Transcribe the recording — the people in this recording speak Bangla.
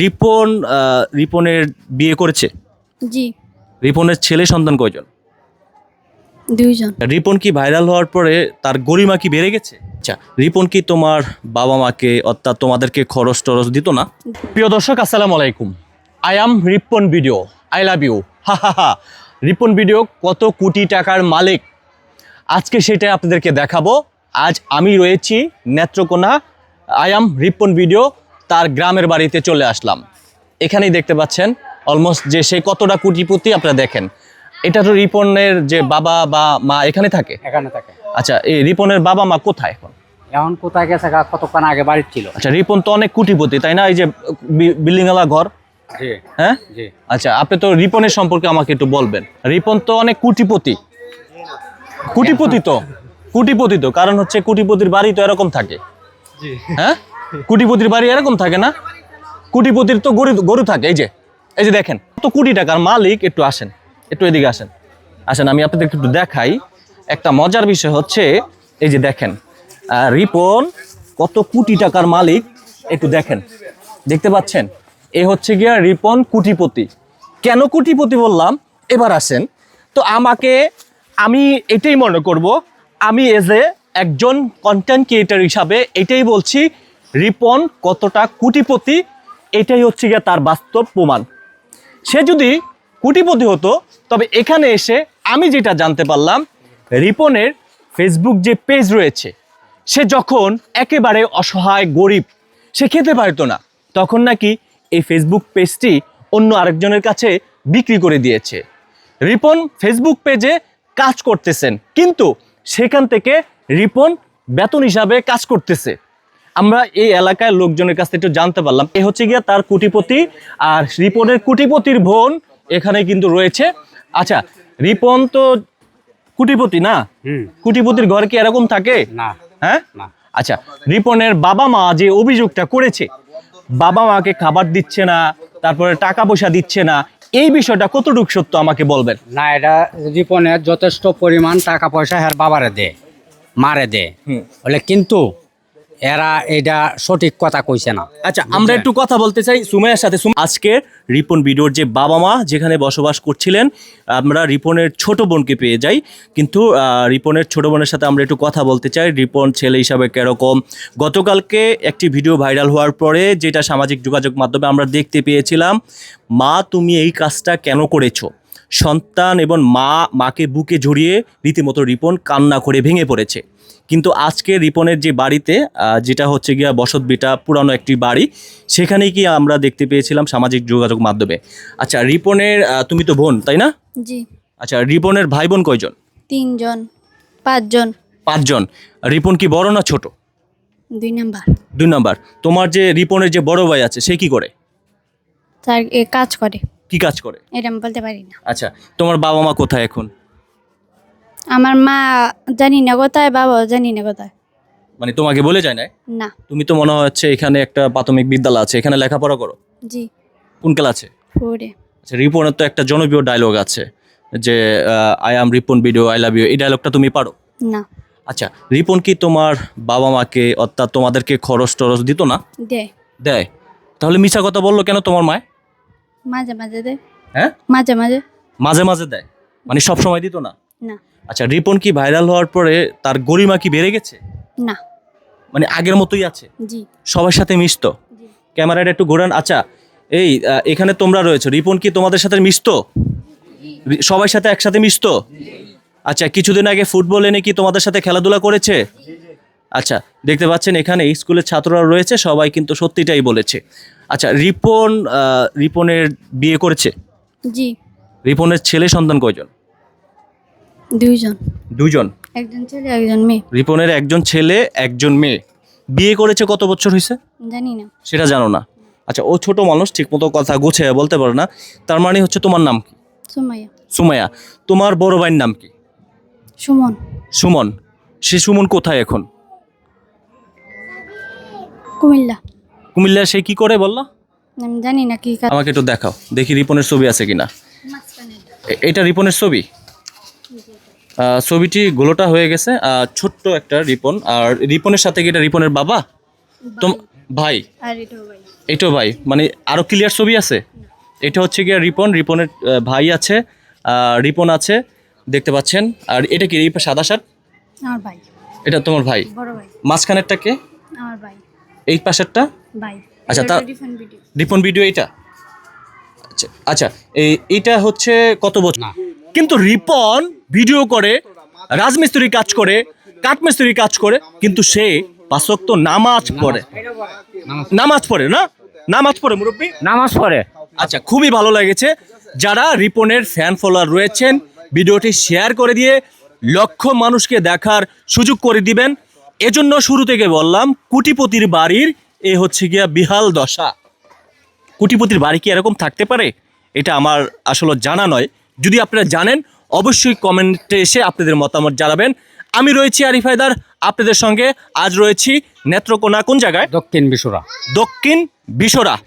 রিপন। রিপনের বিয়ে করেছে? জি। রিপনের ছেলে সন্তান কয়জন? দুইজন। রিপন কি ভাইরাল হওয়ার পরে তার গরিমা কি বেড়ে গেছে? আচ্ছা রিপন কি তোমার বাবা মাকে অর্থাৎ তোমাদেরকে খরচ টরচ দিত না? প্রিয় দর্শক আসসালামু আলাইকুম। I am Ripon video I love you হা হা হা। রিপন ভিডিও কত কোটি টাকার মালিক। আজকে সেটা আপনাদেরকে দেখাবো। আজ আমি রয়েছি Netrokona I am Ripon video তার গ্রামের বাড়িতে চলে আসলাম। এখানেই দেখতে পাচ্ছেন অলমোস্ট যে সে কতটা কোটিপতি আপনারা দেখেন। এটা তো রিপনের যে বাবা বা মা এখানে থাকে? এখানে থাকে। আচ্ছা এই রিপনের বাবা মা কোথায় এখন? এখন কোথায় গেছে কতক্ষণ আগে বাড়ির ছিল? আচ্ছা রিপন তো অনেক কুটিপতি তাই না? এই যে বিল্ডিং ওয়ালা ঘর? হ্যাঁ? আচ্ছা আপনি তো রিপনের সম্পর্কে আমাকে একটু বলবেন। রিপন তো অনেক কোটিপতি। কোটিপতি তো? কোটিপতি তো কারণ হচ্ছে কুটিপতির বাড়ি তো এরকম থাকে। হ্যাঁ? কুটিপতির বাড়ি এরকম থাকে না? কোটিপতির তো গরু গরু থাকে, এই যে এই যে দেখেন, কত কোটি টাকার মালিক একটু আসেন, একটু এদিকে আসেন। আসেন, আমি আপনাদেরকে একটু দেখাই। একটা মজার বিষয় হচ্ছে, এই যে দেখেন রিপন, কত কোটি টাকার মালিক, একটু দেখেন। দেখতে পাচ্ছেন? এ হচ্ছে গিয়া রিপন কোটিপতি। কেন কোটিপতি বললাম? এবার আসেন। তো আমাকে, আমি এটাই মনে করব, আমি এজ এ একজন কন্টেন্ট ক্রিয়েটার হিসাবে এটাই বলছি, রিপন কতটা কুটিপতি, এটাই হচ্ছে গিয়ে তার বাস্তব প্রমাণ। সে যদি কুটিপতি হতো, তবে এখানে এসে আমি যেটা জানতে পারলাম, রিপনের ফেসবুক যে পেজ রয়েছে, সে যখন একেবারে অসহায়, গরিব, সে খেতে পারতো না, তখন নাকি এই ফেসবুক পেজটি অন্য আরেকজনের কাছে বিক্রি করে দিয়েছে। রিপন ফেসবুক পেজে কাজ করতেছেন, কিন্তু সেখান থেকে রিপন বেতন হিসাবে কাজ করতেছে। আমরা এই এলাকায় লোকজনের কাছ থেকে একটু জানতে পারলাম। এ হচ্ছে গিয়া তার কোটিপতি আর রিপনের কোটিপতির বোন এখানে কিন্তু রয়েছে। আচ্ছা রিপন তো কোটিপতি না? হুম। কোটিপতির ঘর কি এরকম থাকে? না। হ্যাঁ? আচ্ছা রিপনের বাবা মা যে অভিযোগটা করেছে বাবা মাকে খাবার দিচ্ছে না তারপরে টাকা পয়সা দিচ্ছে না এই বিষয়টা কতটুকু সত্য আমাকে বলবেন? না এটা রিপনের যথেষ্ট পরিমাণ টাকা পয়সা এর বাবারে দে মারে দেয়। বলে কিন্তু এরা এটা সঠিক কথা কইছে না। আচ্ছা আমরা একটু কথা বলতে চাই সুমাইয়ার সাথে। আজকে রিপন ভিডিওর যে বাবা মা যেখানে বসবাস করছিলেন আমরা রিপনের ছোট বোনকে পেয়ে যাই। কিন্তু রিপনের ছোট বোনের সাথে আমরা একটু কথা বলতে চাই। রিপন ছেলে হিসাবে কীরকম? গতকালকে একটি ভিডিও ভাইরাল হওয়ার পরে যেটা সামাজিক যোগাযোগ মাধ্যমে আমরা দেখতে পেয়েছিলাম মা তুমি এই কাজটা কেন করেছ? সন্তান এবং মা মাকে বুকে জড়িয়ে রীতিমতো রিপন কান্না করে ভেঙে পড়েছে। কিন্তু আজকে রিপনের যে বাড়িতে যেটা হচ্ছে গিয়া বসত বিটা পুরানো একটি বাড়ি সেখানেই কি আমরা দেখতে পেয়েছিলাম সামাজিক যোগাযোগ মাধ্যমে। আচ্ছা রিপনের তুমি তো বোন তাই না? জি। আচ্ছা রিপনের ভাই বোন কয়জন? তিনজন পাঁচজন। পাঁচজন। রিপন কি বড় না ছোট? দুই নাম্বার। দুই নাম্বার। তোমার যে রিপনের যে বড় ভাই আছে সে কি করে? তার কাজ করে। কি কাজ করে? এটা আমি বলতে পারি না। আচ্ছা তোমার বাবা মা কোথায় এখন? আমার মা জানি না কোথায় বাবাও জানি না কোথায়। মানে তোমাকে বলে যায় না না। তুমি তো মনে হচ্ছে এখানে একটা প্রাথমিক বিদ্যালয় আছে এখানে লেখাপড়া করো? জি। কোন ক্লাসে? পরে আচ্ছা রিপনের তো একটা জনপ্রিয় ডায়লগ আছে যে I am Ripon video I love you এই ডায়লগটা তুমি পারো? না। আচ্ছা রিপন কি তোমার বাবা মাকে অর্থাৎ তোমাদেরকে খরচ টরচ দিত না? দেয়। দেয়। তাহলে মিছা কথা বলল কেন তোমার মায়? মাঝে মাঝে দে হ্যাঁ? মাঝে মাঝে। মাঝে মাঝে দেয়? মানে সব সময় দিত না? না। আচ্ছা রিপন কি ভাইরাল হওয়ার পরে তার গরিমা কি বেড়ে গেছে? না। মানে আগের মতোই আছে? জি। সবার সাথে মিশতো? ক্যামেরাটা একটু ঘোরান। আচ্ছা এই এখানে তোমরা রয়েছো। রিপন কি তোমাদের সাথে মিশতো? সবার সাথে একসাথে মিশতো? আচ্ছা কিছুদিন আগে ফুটবল এনে কি তোমাদের সাথে খেলাধুলা করেছে? আচ্ছা দেখতে পাচ্ছেন এখানে স্কুলের ছাত্ররা রয়েছে সবাই কিন্তু সত্যিটাই বলেছে। আচ্ছা রিপন রিপনের বিয়ে করেছে? জি। রিপনের ছেলে সন্তান কয়জন? দুইজন। দুজন একজন ছেলে একজন মেয়ে। রিপনের একজন ছেলে একজন মেয়ে। বিয়ে করেছে কত বছর হয়েছে? জানি না। সেটা জানো না। আচ্ছা ও ছোট মানুষ ঠিকমতো কথা গুছিয়ে বলতে পারে না। তার মানে হচ্ছে তোমার নাম কি? সুমাইয়া। সুমাইয়া। তোমার বড় ভাইয়ের নাম কি? সুমন। সুমন। সে সুমন কোথায় এখন? কুমিল্লা। কুমিল্লা সে কি করে বললা? আমি জানি না কি কাজ। আমাকে একটু দেখাও দেখি রিপনের ছবি আছে কিনা। এ- এটা রিপনের ছবি? আহ, ছবিটি গোলোটা হয়ে গেছে ছোট্ট একটা রিপন। আর রিপনের সাথে কি এটা রিপনের বাবা? তোম ভাই। আর এটাও ভাই। এটাও ভাই। মানে আরও ক্লিয়ার ছবি আছে? এটা হচ্ছে গিয়ে রিপন রিপনের আহ, ভাই আছে আহ, রিপন আছে দেখতে পাচ্ছেন। আর এটা কি এই সাদা শার্ট? আমার ভাই। এটা তোমার ভাই। বড় ভাই। মাঝখানেরটা কে? আমার ভাই। এই পাশেরটা? আচ্ছা, তা- রিপন ভিডিও এটা আচ্ছা আচ্ছা এই এটা হচ্ছে কত বছর না। কিন্তু রিপন ভিডিও করে রাজমিস্ত্রি কাজ করে কাঠমিস্ত্রি কাজ করে কিন্তু সে পাঁচক তো নামাজ পড়ে। নামাজ পড়ে না? নামাজ পড়ে মুরব্বী? নামাজ পড়ে। আচ্ছা খুবই ভালো লেগেছে। যারা রিপনের ফ্যান ফলোয়ার রয়েছেন ভিডিওটি শেয়ার করে দিয়ে লক্ষ মানুষকে দেখার সুযোগ করে দিবেন। এজন্য শুরু থেকে বললাম কুটিপতির বাড়ির এ হচ্ছে গিয়া বিহাল দশা। কুটিপতির বাড়ি কি এরকম থাকতে পারে? এটা আমার আসলে জানা নয়। যদি আপনারা জানেন অবশ্যই কমেন্টে এসে আপনাদের মতামত জানাবেন। আমি রয়েছি আরিফ হায়দার আপনাদের সঙ্গে আজ রয়েছি নেত্রকোনা কোন জায়গায়? দক্ষিণ বিশোরা। দক্ষিণ বিশরা।